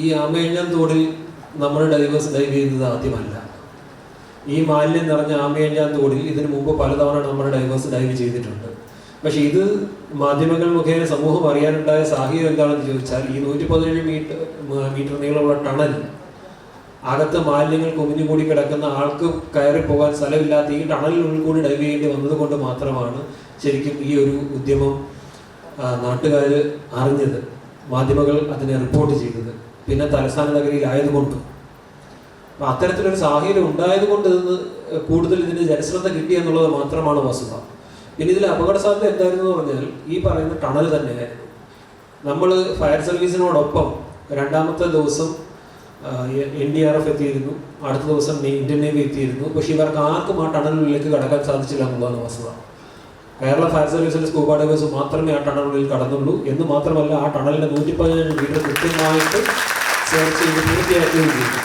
ഈ ആമേഞ്ഞം തോടിൽ നമ്മൾ diverse dive ചെയ്യുന്നത് ആദ്യമല്ല. ഈ മാലിന്യം നിറഞ്ഞ ആമേഞ്ഞാൻ തോടിൽ ഇതിനു മുമ്പ് പലതവണ നമ്മൾ ഡൈവേഴ്സ് ഡൈവ് ചെയ്തിട്ടുണ്ട്. പക്ഷെ ഇത് മാധ്യമങ്ങൾ മുഖേന സമൂഹം അറിയാനുണ്ടായ സാഹചര്യം എന്താണെന്ന് ചോദിച്ചാൽ ഈ നൂറ്റി പതിനേഴ് മീറ്റർ മീറ്റർ നീളമുള്ള ടണൽ അകത്ത് മാലിന്യങ്ങൾ കുമിഞ്ഞുകൂടി കിടക്കുന്ന ആൾക്ക് കയറി പോകാൻ സ്ഥലമില്ലാത്ത ഈ ടണലിനുള്ളിൽ കൂടി ഡൈവ് ചെയ്യേണ്ടി വന്നത് കൊണ്ട് മാത്രമാണ് ശരിക്കും ഈ ഒരു ഉദ്യമം നാട്ടുകാർ അറിഞ്ഞത് മാധ്യമങ്ങൾ അതിനെ റിപ്പോർട്ട് ചെയ്തത്. പിന്നെ തലസ്ഥാന നഗരിയിലായതുകൊണ്ടും. അപ്പൊ അത്തരത്തിലൊരു സാഹചര്യം ഉണ്ടായതുകൊണ്ട് കൊണ്ട് ഇതിന് കൂടുതൽ ഇതിന് ജനശ്രദ്ധ കിട്ടി എന്നുള്ളത് മാത്രമാണ് വസ്തുത. പിന്നെ ഇതിൽ അപകട സാധ്യത എന്തായിരുന്നു എന്ന് പറഞ്ഞാൽ ഈ പറയുന്ന ടണൽ തന്നെയായിരുന്നു. നമ്മൾ ഫയർ സർവീസിനോടൊപ്പം രണ്ടാമത്തെ ദിവസം എൻ ഡി ആർ എഫ് എത്തിയിരുന്നു. അടുത്ത ദിവസം ഇന്ത്യൻ നേവി എത്തിയിരുന്നു. പക്ഷെ ഇവർക്ക് ആർക്കും ആ ടണലിലേക്ക് കടക്കാൻ സാധിച്ചില്ല എന്നുള്ളതാണ് വസ്തുത. കേരള ഫയർ സർവീസിന്റെ സ്കൂബ ഡൈവേഴ്സ് മാത്രമേ ആ ടണലിൽ കടന്നുള്ളൂ. എന്ന് മാത്രമല്ല ആ ടണലിന്റെ നൂറ്റി പതിനേഴ് മീറ്റർ കൃത്യമായിട്ട് പൂർത്തിയാക്കുകയും ചെയ്തു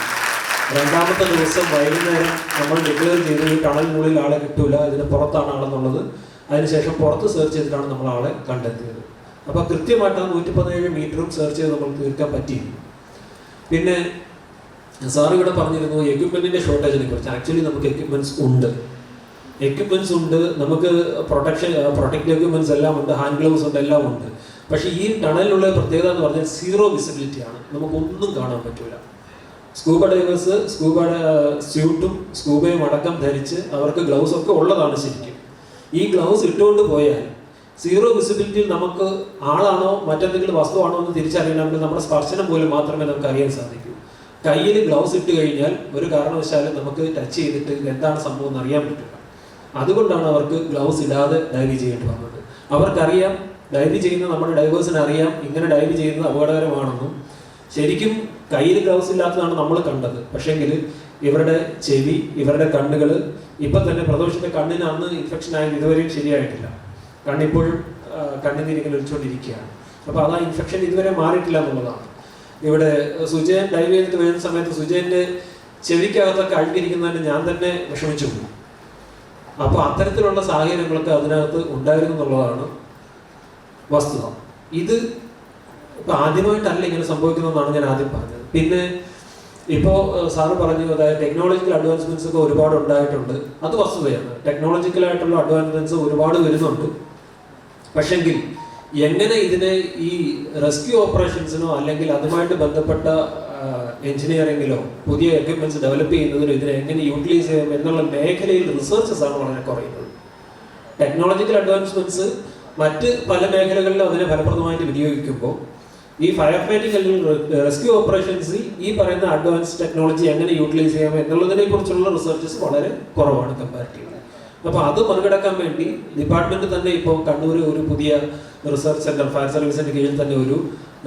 രണ്ടാമത്തെ ദിവസം വൈകുന്നേരം നമ്മൾ ഡിക്ലെയർ ചെയ്ത് ഈ ടണലിനുള്ളിൽ ആളെ കിട്ടൂല ഇതിന് പുറത്താണ് ആളെന്നുള്ളത്. അതിനുശേഷം പുറത്ത് സെർച്ച് ചെയ്തിട്ടാണ് നമ്മൾ ആളെ കണ്ടെത്തിയത്. അപ്പോൾ കൃത്യമായിട്ട് ആ നൂറ്റി പതിനേഴ് മീറ്ററും സെർച്ച് ചെയ്ത് നമ്മൾ തീർക്കാൻ പറ്റി പിന്നെ സാർ ഇവിടെ പറഞ്ഞിരുന്നു എക്യുപ്മെന്റിന്റെ ഷോർട്ടേജിനെ കുറിച്ച്. ആക്ച്വലി നമുക്ക് എക്യുപ്മെന്റ്സ് ഉണ്ട്. എക്യുപ്മെന്റ്സ് ഉണ്ട്. നമുക്ക് പ്രൊട്ടക്ഷൻ പ്രൊട്ടക്ട് എക്യുപ്മെന്റ്സ് എല്ലാം ഉണ്ട്. ഹാൻഡ് ഗ്ലൗസ് ഉണ്ട് എല്ലാം ഉണ്ട്. പക്ഷേ ഈ ടണലിലുള്ള പ്രത്യേകത എന്ന് പറഞ്ഞാൽ സീറോ വിസിബിലിറ്റി ആണ്. നമുക്കൊന്നും കാണാൻ പറ്റൂല. സ്കൂബ ഡൈവേഴ്സ് സ്കൂബ സ്യൂട്ടും സ്കൂബയും അടക്കം ധരിച്ച് അവർക്ക് ഗ്ലൗസ് ഒക്കെ ഉള്ളതാണ് ശരിക്കും. ഈ ഗ്ലൗസ് ഇട്ടുകൊണ്ട് പോയാൽ സീറോ വിസിബിലിറ്റിയിൽ നമുക്ക് ആളാണോ മറ്റെന്തെങ്കിലും വസ്തുവാണോ എന്ന് തിരിച്ചറിയണമെങ്കിൽ നമ്മുടെ സ്പർശനം പോലും മാത്രമേ നമുക്ക് അറിയാൻ സാധിക്കൂ. കയ്യിൽ ഗ്ലൗസ് ഇട്ട് കഴിഞ്ഞാൽ ഒരു കാരണവശാലും നമുക്ക് ടച്ച് ചെയ്തിട്ട് എന്താണ് സംഭവം എന്ന് അറിയാൻ പറ്റില്ല. അതുകൊണ്ടാണ് അവർക്ക് ഗ്ലൗസ് ഇടാതെ ഡൈവ് ചെയ്യേണ്ടി വന്നത്. അവർക്കറിയാം ഡൈവ് ചെയ്യുന്ന നമ്മുടെ ഡൈവേഴ്സിന് അറിയാം. ഇങ്ങനെ ഡൈവ് ചെയ്യുന്നത് അപകടകരമാണെന്നും ശരിക്കും കയ്യിൽ ഗ്ലൗസ് ഇല്ലാത്തതാണ് നമ്മൾ കണ്ടത്. പക്ഷേങ്കിൽ ഇവരുടെ ചെവി ഇവരുടെ കണ്ണുകൾ ഇപ്പം തന്നെ പ്രദോഷത്തെ കണ്ണിന് അന്ന് ഇൻഫെക്ഷൻ ആയത് ഇതുവരെയും ശരിയായിട്ടില്ല. കണ്ണിപ്പോഴും കണ്ണിന് ഇരിക്കൽ ഒഴിച്ചുകൊണ്ടിരിക്കുകയാണ് അപ്പോൾ അത് ഇൻഫെക്ഷൻ ഇതുവരെ മാറിയിട്ടില്ല എന്നുള്ളതാണ്. ഇവിടെ സുജയൻ ഡൈവ് ചെയ്തിട്ട് വരുന്ന സമയത്ത് സുജയന്റെ ചെവിക്കകത്തൊക്കെ അഴുകിയിരിക്കുന്നതിന് ഞാൻ തന്നെ വിഷമിച്ചു അപ്പോൾ അത്തരത്തിലുള്ള സാഹചര്യങ്ങളൊക്കെ അതിനകത്ത് ഉണ്ടായിരുന്നു എന്നുള്ളതാണ് വസ്തുത. ഇത് ഇപ്പൊ ആദ്യമായിട്ടല്ല ഇങ്ങനെ സംഭവിക്കുന്നതെന്നാണ് ഞാൻ ആദ്യം പറഞ്ഞത്. പിന്നെ ഇപ്പോ സാറ് പറഞ്ഞു അതായത് ടെക്നോളജിക്കൽ അഡ്വാൻസ്മെന്റ്സ് ഒക്കെ ഒരുപാട് ഉണ്ടായിട്ടുണ്ട്. അത് വസ്തുതയാണ്. ടെക്നോളജിക്കലായിട്ടുള്ള അഡ്വാൻസ്മെന്റ്സ് ഒരുപാട് വരുന്നുണ്ട്. പക്ഷെങ്കിൽ എങ്ങനെ ഇതിനെ ഈ റെസ്ക്യൂ ഓപ്പറേഷൻസിനോ അല്ലെങ്കിൽ അതുമായിട്ട് ബന്ധപ്പെട്ട എഞ്ചിനീയറിംഗിലോ പുതിയ എക്യുപ്മെന്റ്സ് ഡെവലപ്പ് ചെയ്യുന്നതിനോ ഇതിനെ എങ്ങനെ യൂട്ടിലൈസ് ചെയ്യാം എന്നുള്ള മേഖലയിൽ റിസർച്ചസ് ആണ് വളരെ കുറയുന്നത്. ടെക്നോളജിക്കൽ അഡ്വാൻസ്മെന്റ്സ് മറ്റ് പല മേഖലകളിലും അതിനെ ഫലപ്രദമായിട്ട് വിനിയോഗിക്കുമ്പോൾ ഈ ഫയർ ഫൈറ്റിംഗ് അല്ലെങ്കിൽ റെസ്ക്യൂ ഓപ്പറേഷൻസിൽ ഈ പറയുന്ന അഡ്വാൻസ് ടെക്നോളജി എങ്ങനെ യൂട്ടിലൈസ് ചെയ്യാം എന്നുള്ളതിനെ കുറിച്ചുള്ള റിസർച്ചസ് വളരെ കുറവാണ് കമ്പാരിറ്റീവ് അപ്പോൾ അത് മറികടക്കാൻ വേണ്ടി ഡിപ്പാർട്ട്മെന്റ് തന്നെ ഇപ്പോൾ കണ്ണൂർ ഒരു പുതിയ റിസർച്ച് സെന്റർ ഫയർ സർവീസിന്റെ കീഴിൽ തന്നെ ഒരു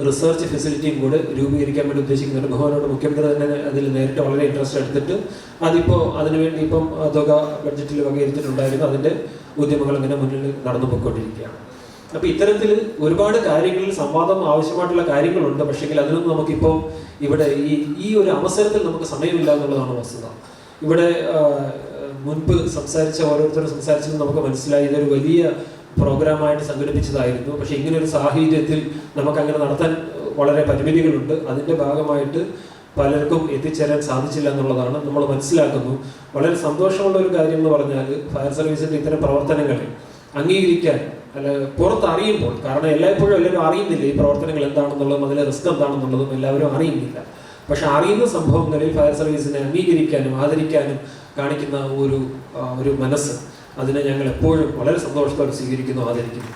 റിസർച്ച് ഫെസിലിറ്റിയും കൂടെ രൂപീകരിക്കാൻ വേണ്ടി ഉദ്ദേശിക്കുന്നുണ്ട്. ബഹുമാനോട് മുഖ്യമന്ത്രി തന്നെ അതിൽ നേരിട്ട് വളരെ ഇൻട്രസ്റ്റ് എടുത്തിട്ട് അതിപ്പോൾ അതിനുവേണ്ടി ഇപ്പം തുക ബഡ്ജറ്റിൽ വകയിരുത്തിട്ടുണ്ടായിരുന്നു അതിന്റെ ഉദ്യമങ്ങൾ അങ്ങനെ മുന്നിൽ നടന്നു പോയിക്കൊണ്ടിരിക്കുകയാണ് അപ്പൊ ഇത്തരത്തിൽ ഒരുപാട് കാര്യങ്ങളിൽ സംവാദം ആവശ്യമായിട്ടുള്ള കാര്യങ്ങളുണ്ട്. പക്ഷേങ്കിൽ അതിനൊന്നും നമുക്കിപ്പോൾ ഇവിടെ ഈ ഈ ഒരു അവസരത്തിൽ നമുക്ക് സമയമില്ല എന്നുള്ളതാണ് വസ്തുത. ഇവിടെ മുൻപ് സംസാരിച്ച ഓരോരുത്തരും സംസാരിച്ചത് നമുക്ക് മനസ്സിലായി. ഇതൊരു വലിയ പ്രോഗ്രാമായിട്ട് സംഘടിപ്പിച്ചതായിരുന്നു. പക്ഷെ ഇങ്ങനെ ഒരു സാഹചര്യത്തിൽ നമുക്ക് അങ്ങനെ നടത്താൻ വളരെ പരിമിതികളുണ്ട്. അതിന്റെ ഭാഗമായിട്ട് പലർക്കും എത്തിച്ചേരാൻ സാധിച്ചില്ല എന്നുള്ളതാണ് നമ്മൾ മനസ്സിലാക്കുന്നു. വളരെ സന്തോഷമുള്ള ഒരു കാര്യം എന്ന് പറഞ്ഞാൽ ഫയർ സർവീസിന്റെ ഇത്തരം പ്രവർത്തനങ്ങളെ അംഗീകരിക്കാൻ അല്ല പുറത്ത് അറിയുമ്പോൾ കാരണം എല്ലായ്പ്പോഴും എല്ലാവരും അറിയുന്നില്ല ഈ പ്രവർത്തനങ്ങൾ എന്താണെന്നുള്ളതും അതിലെ റിസ്ക് എന്താണെന്നുള്ളതും എല്ലാവരും അറിയുന്നില്ല. പക്ഷെ അറിയുന്ന സംഭവങ്ങളിൽ ഫയർ സർവീസിനെ അംഗീകരിക്കാനും ആദരിക്കാനും കാണിക്കുന്ന ഒരു ഒരു മനസ്സ് അതിനെ ഞങ്ങൾ എപ്പോഴും വളരെ സന്തോഷത്തോടെ സ്വീകരിക്കുന്നു. ആദരിക്കുന്നു.